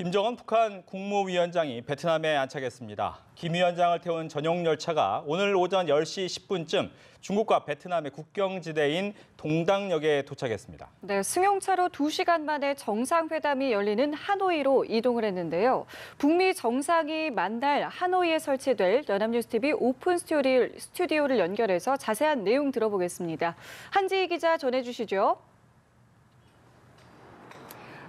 김정은 북한 국무위원장이 베트남에 안착했습니다. 김 위원장을 태운 전용 열차가 오늘 오전 10시 10분쯤 중국과 베트남의 국경지대인 동당역에 도착했습니다. 네, 승용차로 2시간 만에 정상회담이 열리는 하노이로 이동을 했는데요. 북미 정상이 만날 하노이에 설치될 연합뉴스TV 오픈 스튜디오를 연결해서 자세한 내용 들어보겠습니다. 한지희 기자 전해주시죠.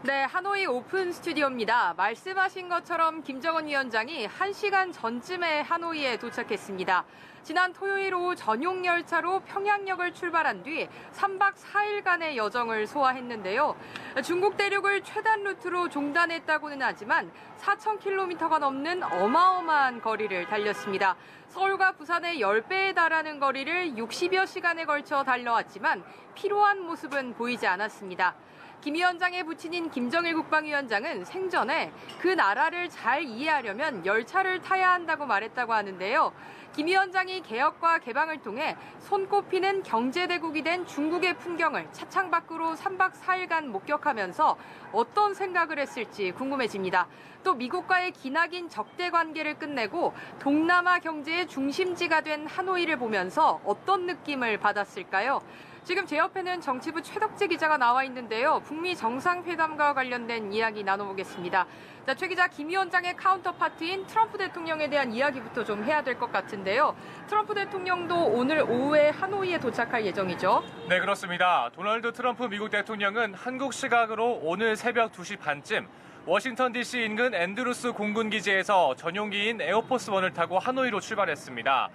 네, 하노이 오픈 스튜디오입니다. 말씀하신 것처럼 김정은 위원장이 1시간 전쯤에 하노이에 도착했습니다. 지난 토요일 오후 전용 열차로 평양역을 출발한 뒤 3박 4일간의 여정을 소화했는데요. 중국 대륙을 최단 루트로 종단했다고는 하지만 4,000km가 넘는 어마어마한 거리를 달렸습니다. 서울과 부산의 10배에 달하는 거리를 60여 시간에 걸쳐 달려왔지만 피로한 모습은 보이지 않았습니다. 김 위원장의 부친인 김정일 국방위원장은 생전에 그 나라를 잘 이해하려면 열차를 타야 한다고 말했다고 하는데요. 김 위원장이 개혁과 개방을 통해 손꼽히는 경제대국이 된 중국의 풍경을 차창 밖으로 3박 4일간 목격하면서 어떤 생각을 했을지 궁금해집니다. 또 미국과의 기나긴 적대 관계를 끝내고 동남아 경제의 중심지가 된 하노이를 보면서 어떤 느낌을 받았을까요? 지금 제 옆에는 정치부 최덕재 기자가 나와 있는데요. 북미 정상회담과 관련된 이야기 나눠보겠습니다. 자, 최 기자, 김 위원장의 카운터파트인 트럼프 대통령에 대한 이야기부터 좀 해야 될 것 같은데요. 트럼프 대통령도 오늘 오후에 하노이에 도착할 예정이죠. 네, 그렇습니다. 도널드 트럼프 미국 대통령은 한국 시각으로 오늘 새벽 2시 반쯤 워싱턴 DC 인근 앤드루스 공군기지에서 전용기인 에어포스1을 타고 하노이로 출발했습니다.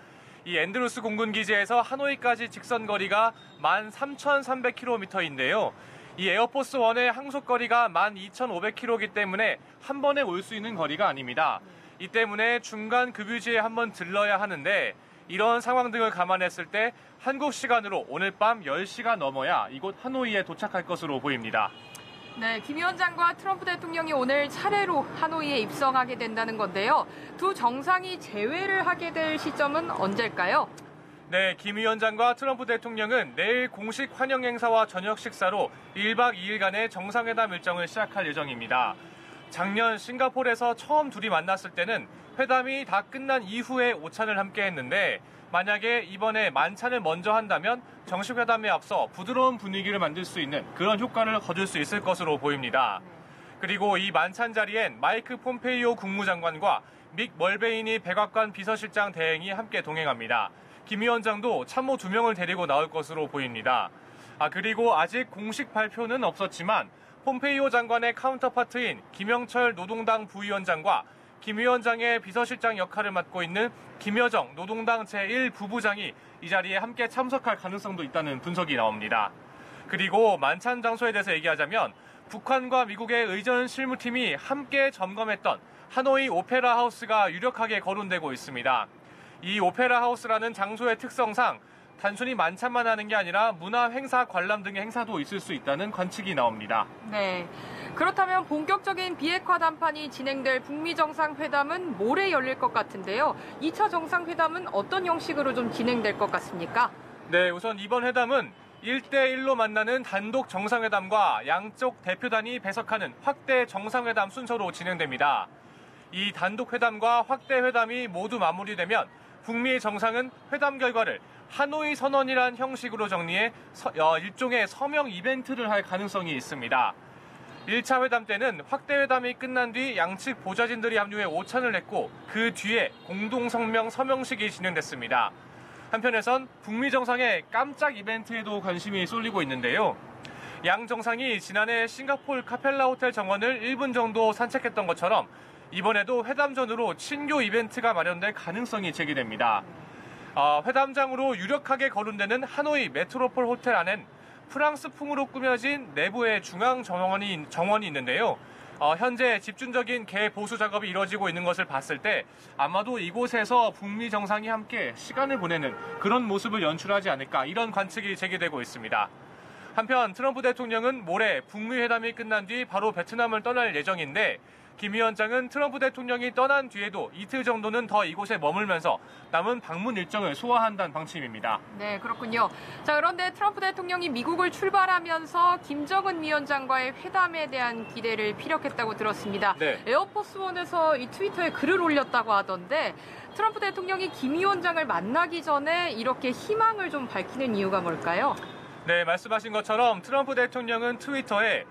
이 앤드루스 공군 기지에서 하노이까지 직선 거리가 13,300km인데요. 이 에어포스 1의 항속 거리가 12,500km이기 때문에 한 번에 올 수 있는 거리가 아닙니다. 이 때문에 중간 급유지에 한 번 들러야 하는데 이런 상황 등을 감안했을 때 한국 시간으로 오늘 밤 10시가 넘어야 이곳 하노이에 도착할 것으로 보입니다. 네, 김 위원장과 트럼프 대통령이 오늘 차례로 하노이에 입성하게 된다는 건데요. 두 정상이 재회를 하게 될 시점은 언제일까요? 네, 김 위원장과 트럼프 대통령은 내일 공식 환영 행사와 저녁 식사로 1박 2일간의 정상회담 일정을 시작할 예정입니다. 작년 싱가포르에서 처음 둘이 만났을 때는 회담이 다 끝난 이후에 오찬을 함께 했는데 만약에 이번에 만찬을 먼저 한다면 정식 회담에 앞서 부드러운 분위기를 만들 수 있는 그런 효과를 거둘 수 있을 것으로 보입니다. 그리고 이 만찬 자리엔 마이크 폼페이오 국무장관과 믹 멀베이니 백악관 비서실장 대행이 함께 동행합니다. 김 위원장도 참모 두 명을 데리고 나올 것으로 보입니다. 아, 그리고 아직 공식 발표는 없었지만 폼페이오 장관의 카운터파트인 김영철 노동당 부위원장과 김 위원장의 비서실장 역할을 맡고 있는 김여정 노동당 제1부부장이 이 자리에 함께 참석할 가능성도 있다는 분석이 나옵니다. 그리고 만찬 장소에 대해서 얘기하자면 북한과 미국의 의전 실무팀이 함께 점검했던 하노이 오페라 하우스가 유력하게 거론되고 있습니다. 이 오페라 하우스라는 장소의 특성상 단순히 만찬만 하는 게 아니라 문화 행사 관람 등의 행사도 있을 수 있다는 관측이 나옵니다. 네. 그렇다면 본격적인 비핵화 담판이 진행될 북미 정상회담은 모레 열릴 것 같은데요. 2차 정상회담은 어떤 형식으로 좀 진행될 것 같습니까? 네, 우선 이번 회담은 1대1로 만나는 단독 정상회담과 양쪽 대표단이 배석하는 확대 정상회담 순서로 진행됩니다. 이 단독 회담과 확대 회담이 모두 마무리되면 북미 정상은 회담 결과를 하노이 선언이란 형식으로 정리해 서, 어, 일종의 서명 이벤트를 할 가능성이 있습니다. 1차 회담 때는 확대 회담이 끝난 뒤 양측 보좌진들이 합류해 오찬을 했고 그 뒤에 공동 성명 서명식이 진행됐습니다. 한편에선 북미 정상의 깜짝 이벤트에도 관심이 쏠리고 있는데요. 양 정상이 지난해 싱가폴 카펠라 호텔 정원을 1분 정도 산책했던 것처럼 이번에도 회담 전으로 친교 이벤트가 마련될 가능성이 제기됩니다. 어, 회담장으로 유력하게 거론되는 하노이 메트로폴 호텔 안엔 프랑스풍으로 꾸며진 내부의 중앙 정원이, 정원이 있는데요. 어, 현재 집중적인 개 보수 작업이 이루어지고 있는 것을 봤을 때 아마도 이곳에서 북미 정상이 함께 시간을 보내는 그런 모습을 연출하지 않을까 이런 관측이 제기되고 있습니다. 한편 트럼프 대통령은 모레 북미 회담이 끝난 뒤 바로 베트남을 떠날 예정인데 김 위원장은 트럼프 대통령이 떠난 뒤에도 이틀 정도는 더 이곳에 머물면서 남은 방문 일정을 소화한다는 방침입니다. 네, 그렇군요. 자, 그런데 트럼프 대통령이 미국을 출발하면서 김정은 위원장과의 회담에 대한 기대를 피력했다고 들었습니다. 네. 에어포스원에서 이 트위터에 글을 올렸다고 하던데 트럼프 대통령이 김 위원장을 만나기 전에 이렇게 희망을 좀 밝히는 이유가 뭘까요? 네, 말씀하신 것처럼 트럼프 대통령은 트위터에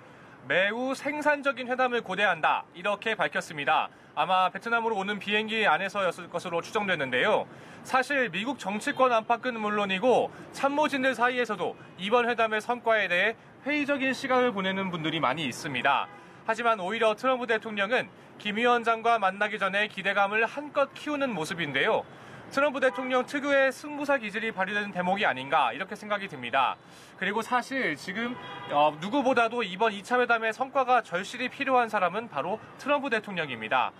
매우 생산적인 회담을 고대한다 이렇게 밝혔습니다. 아마 베트남으로 오는 비행기 안에서였을 것으로 추정되는데요. 사실 미국 정치권 안팎은 물론이고 참모진들 사이에서도 이번 회담의 성과에 대해 회의적인 시간을 보내는 분들이 많이 있습니다. 하지만 오히려 트럼프 대통령은 김 위원장과 만나기 전에 기대감을 한껏 키우는 모습인데요. 트럼프 대통령 특유의 승부사 기질이 발휘되는 대목이 아닌가 이렇게 생각이 듭니다. 그리고 사실 지금 어, 누구보다도 이번 2차 회담의 성과가 절실히 필요한 사람은 바로 트럼프 대통령입니다.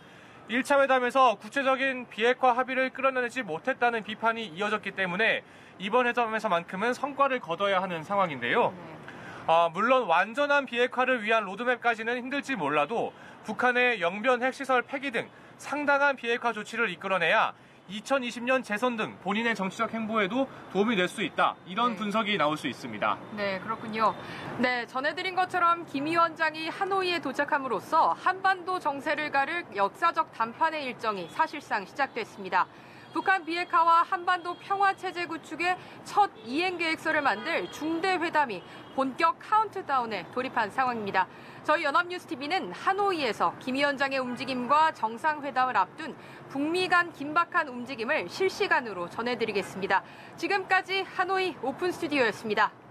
1차 회담에서 구체적인 비핵화 합의를 끌어내지 못했다는 비판이 이어졌기 때문에 이번 회담에서만큼은 성과를 거둬야 하는 상황인데요. 아, 물론 완전한 비핵화를 위한 로드맵까지는 힘들지 몰라도 북한의 영변 핵시설 폐기 등 상당한 비핵화 조치를 이끌어내야 2020년 재선 등 본인의 정치적 행보에도 도움이 될 수 있다. 이런 네. 분석이 나올 수 있습니다. 네, 그렇군요. 네, 전해드린 것처럼 김 위원장이 하노이에 도착함으로써 한반도 정세를 가를 역사적 단판의 일정이 사실상 시작됐습니다. 북한 비핵화와 한반도 평화 체제 구축의 첫 이행 계획서를 만들 중대 회담이 본격 카운트다운에 돌입한 상황입니다. 저희 연합뉴스TV는 하노이에서 김 위원장의 움직임과 정상회담을 앞둔 북미 간 긴박한 움직임을 실시간으로 전해드리겠습니다. 지금까지 하노이 오픈 스튜디오였습니다.